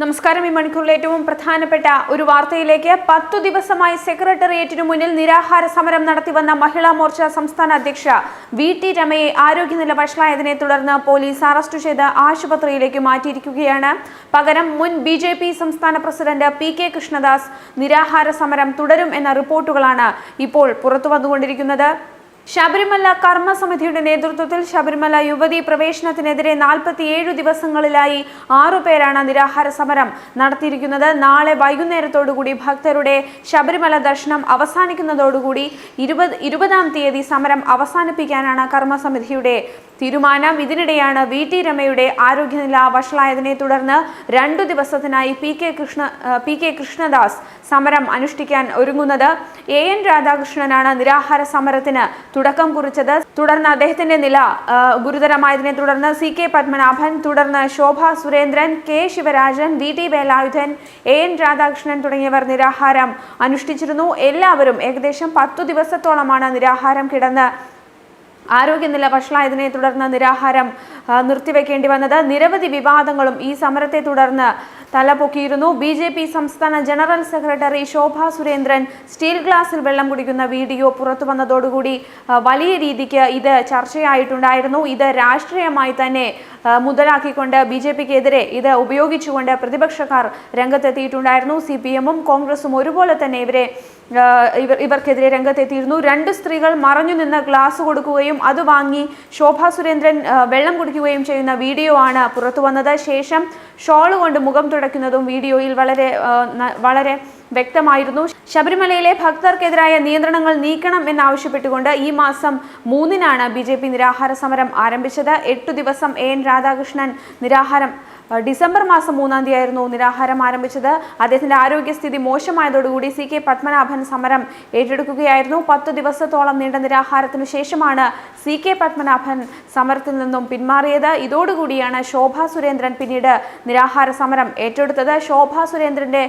നമസ്കാരം. ഈ മണിക്കൂറിലെ ഏറ്റവും പ്രധാനപ്പെട്ട ഒരു വാർത്തയിലേക്ക് പത്തു ദിവസമായി സെക്രട്ടേറിയറ്റിനു മുന്നിൽ നിരാഹാര സമരം നടത്തിവന്ന മഹിളാ മോർച്ച സംസ്ഥാന അധ്യക്ഷ വി ടി രമയെ ആരോഗ്യനില വഷളായതിനെ തുടർന്ന് പോലീസ് അറസ്റ്റ് ചെയ്ത് ആശുപത്രിയിലേക്ക് മാറ്റിയിരിക്കുകയാണ്. പകരം മുൻ ബി സംസ്ഥാന പ്രസിഡന്റ് പി കെ കൃഷ്ണദാസ് നിരാഹാര സമരം തുടരും എന്ന റിപ്പോർട്ടുകളാണ് ഇപ്പോൾ പുറത്തു വന്നുകൊണ്ടിരിക്കുന്നത് ശബരിമല കർമ്മസമിതിയുടെ നേതൃത്വത്തിൽ ശബരിമല യുവതി പ്രവേശനത്തിനെതിരെ നാൽപ്പത്തിയേഴ് ദിവസങ്ങളിലായി ആറുപേരാണ് നിരാഹാര സമരം നടത്തിയിരിക്കുന്നത്. നാളെ വൈകുന്നേരത്തോടുകൂടി ഭക്തരുടെ ശബരിമല ദർശനം അവസാനിക്കുന്നതോടുകൂടി ഇരുപത് ഇരുപതാം തീയതി സമരം അവസാനിപ്പിക്കാനാണ് കർമ്മസമിതിയുടെ തീരുമാനം. ഇതിനിടെയാണ് വി ടി രമയുടെ ആരോഗ്യനില വഷളായതിനെ തുടർന്ന് രണ്ടു ദിവസത്തിനായി P K Krishna P K Krishnadas സമരം അനുഷ്ഠിക്കാൻ ഒരുങ്ങുന്നത്. എ എൻ രാധാകൃഷ്ണനാണ് നിരാഹാര സമരത്തിന് തുടക്കം കുറിച്ചത്. തുടർന്ന് അദ്ദേഹത്തിന്റെ നില ഗുരുതരമായതിനെ തുടർന്ന് സി കെ പത്മനാഭൻ തുടർന്ന് Shobha Surendran K Sivarajan V T Velayudhan A N Radhakrishnan തുടങ്ങിയവർ നിരാഹാരം അനുഷ്ഠിച്ചിരുന്നു. എല്ലാവരും ഏകദേശം പത്തു ദിവസത്തോളമാണ് നിരാഹാരം കിടന്ന് ആരോഗ്യനില വഷളായതിനെ തുടർന്ന് നിരാഹാരം നിർത്തിവെക്കേണ്ടി വന്നത്. നിരവധി വിവാദങ്ങളും ഈ സമരത്തെ തുടർന്ന് തലപൊക്കിയിരുന്നു. ബി ജെ പി സംസ്ഥാന general secretary Shobha Surendran steel ഗ്ലാസിൽ വെള്ളം കുടിക്കുന്ന വീഡിയോ പുറത്തു വന്നതോടുകൂടി വലിയ രീതിക്ക് ഇത് ചർച്ചയായിട്ടുണ്ടായിരുന്നു. ഇത് രാഷ്ട്രീയമായി തന്നെ മുതലാക്കിക്കൊണ്ട് ബി ജെ പിക്കെതിരെ ഇത് ഉപയോഗിച്ചുകൊണ്ട് പ്രതിപക്ഷക്കാർ രംഗത്തെത്തിയിട്ടുണ്ടായിരുന്നു. സി പി എമ്മും കോൺഗ്രസും ഒരുപോലെ തന്നെ ഇവരെ ഇവർ ഇവർക്കെതിരെ രംഗത്തെത്തിയിരുന്നു. രണ്ട് സ്ത്രീകൾ മറഞ്ഞു നിന്ന് ഗ്ലാസ് കൊടുക്കുകയും അത് വാങ്ങി ശോഭാ സുരേന്ദ്രൻ വെള്ളം കുടിക്കുകയും ചെയ്യുന്ന വീഡിയോ ആണ് പുറത്തു വന്നത് ശേഷം ഷോൾ കൊണ്ട് മുഖം തുടയ്ക്കുന്നതും വീഡിയോയിൽ വളരെ വളരെ വ്യക്തമായിരുന്നു. ശബരിമലയിലെ ഭക്തർക്കെതിരായ നിയന്ത്രണങ്ങൾ നീക്കണം എന്നാവശ്യപ്പെട്ടുകൊണ്ട് ഈ മാസം മൂന്നിനാണ് ബി ജെ പി നിരാഹാര സമരം ആരംഭിച്ചത്. എട്ടു ദിവസം എ എൻ രാധാകൃഷ്ണൻ നിരാഹാരം ഡിസംബർ മാസം മൂന്നാം തീയതി ആയിരുന്നു നിരാഹാരം ആരംഭിച്ചത്. അദ്ദേഹത്തിന്റെ ആരോഗ്യസ്ഥിതി മോശമായതോടുകൂടി സി കെ പത്മനാഭൻ സമരം ഏറ്റെടുക്കുകയായിരുന്നു. പത്ത് ദിവസത്തോളം നീണ്ട നിരാഹാരത്തിനു ശേഷമാണ് സി കെ പത്മനാഭൻ സമരത്തിൽ നിന്നും പിന്മാറിയത്. ഇതോടുകൂടിയാണ് ശോഭാ സുരേന്ദ്രൻ പിന്നീട് നിരാഹാര സമരം ഏറ്റെടുത്തത്. ശോഭാ സുരേന്ദ്രന്റെ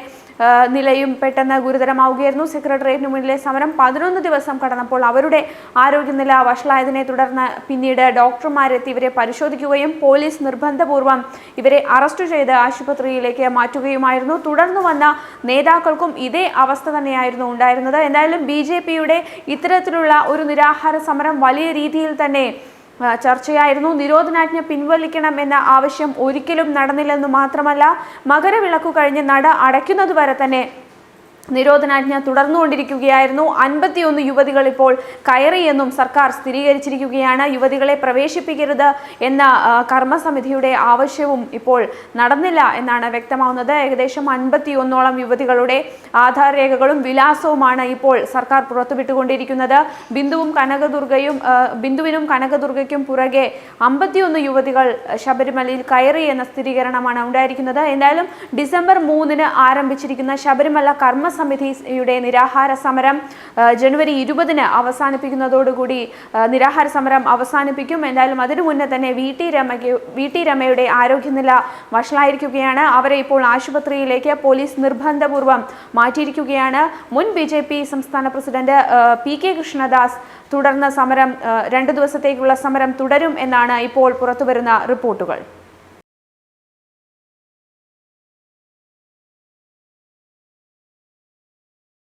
നിലയും പെട്ടെന്ന് ഗുരുതരമാവുകയായിരുന്നു. സെക്രട്ടേറിയറ്റിന് മുന്നിലെ സമരം പതിനൊന്ന് ദിവസം കടന്നപ്പോൾ അവരുടെ ആരോഗ്യനില വഷളായതിനെ തുടർന്ന് പിന്നീട് ഡോക്ടർമാരെത്തി ഇവരെ പരിശോധിക്കുകയും പോലീസ് നിർബന്ധപൂർവം ഇവരെ അറസ്റ്റ് ചെയ്ത് ആശുപത്രിയിലേക്ക് മാറ്റുകയുമായിരുന്നു. തുടർന്ന് വന്ന നേതാക്കൾക്കും ഇതേ അവസ്ഥ തന്നെയായിരുന്നു ഉണ്ടായിരുന്നത്. എന്തായാലും ബി ഇത്തരത്തിലുള്ള ഒരു നിരാഹാര സമരം വലിയ രീതിയിൽ തന്നെ ചർച്ചയായിരുന്നു. നിരോധനാജ്ഞ പിൻവലിക്കണം എന്ന ആവശ്യം ഒരിക്കലും നടന്നില്ലെന്ന് മാത്രമല്ല മകരവിളക്കു കഴിഞ്ഞ് നട അടയ്ക്കുന്നതുവരെ തന്നെ നിരോധനാജ്ഞ തുടർന്നുകൊണ്ടിരിക്കുകയായിരുന്നു. അൻപത്തിയൊന്ന് യുവതികൾ ഇപ്പോൾ കയറിയെന്നും സർക്കാർ സ്ഥിരീകരിച്ചിരിക്കുകയാണ്. യുവതികളെ പ്രവേശിപ്പിക്കരുത് എന്ന കർമ്മസമിതിയുടെ ആവശ്യവും ഇപ്പോൾ നടന്നില്ല എന്നാണ് വ്യക്തമാവുന്നത്. ഏകദേശം അൻപത്തിയൊന്നോളം യുവതികളുടെ ആധാർ രേഖകളും വിലാസവുമാണ് ഇപ്പോൾ സർക്കാർ പുറത്തുവിട്ടുകൊണ്ടിരിക്കുന്നത്. ബിന്ദുവും കനകദുർഗയും ബിന്ദുവിനും കനകദുർഗയ്ക്കും പുറകെ അമ്പത്തിയൊന്ന് യുവതികൾ ശബരിമലയിൽ കയറി എന്ന സ്ഥിരീകരണമാണ് ഉണ്ടായിരിക്കുന്നത്. എന്തായാലും ഡിസംബർ മൂന്നിന് ആരംഭിച്ചിരിക്കുന്ന ശബരിമല കർമ്മസമിതിയുടെ നിരാഹാര സമരം ജനുവരി ഇരുപതിന് അവസാനിപ്പിക്കുന്നതോടുകൂടി നിരാഹാര സമരം അവസാനിപ്പിക്കും. എന്തായാലും അതിനു മുന്നേ തന്നെ വി ടി രമയ്ക്ക് വി ടി രമയുടെ ആരോഗ്യനില വഷളായിരിക്കുകയാണ്. അവരെ ഇപ്പോൾ ആശുപത്രിയിലേക്ക് പോലീസ് നിർബന്ധപൂർവം മാറ്റിയിരിക്കുകയാണ്. മുൻ ബി ജെ പി സംസ്ഥാന പ്രസിഡന്റ് പി കെ കൃഷ്ണദാസ് തുടർന്ന് സമരം രണ്ട് ദിവസത്തേക്കുള്ള സമരം തുടരും എന്നാണ് ഇപ്പോൾ പുറത്തുവരുന്ന റിപ്പോർട്ടുകൾ.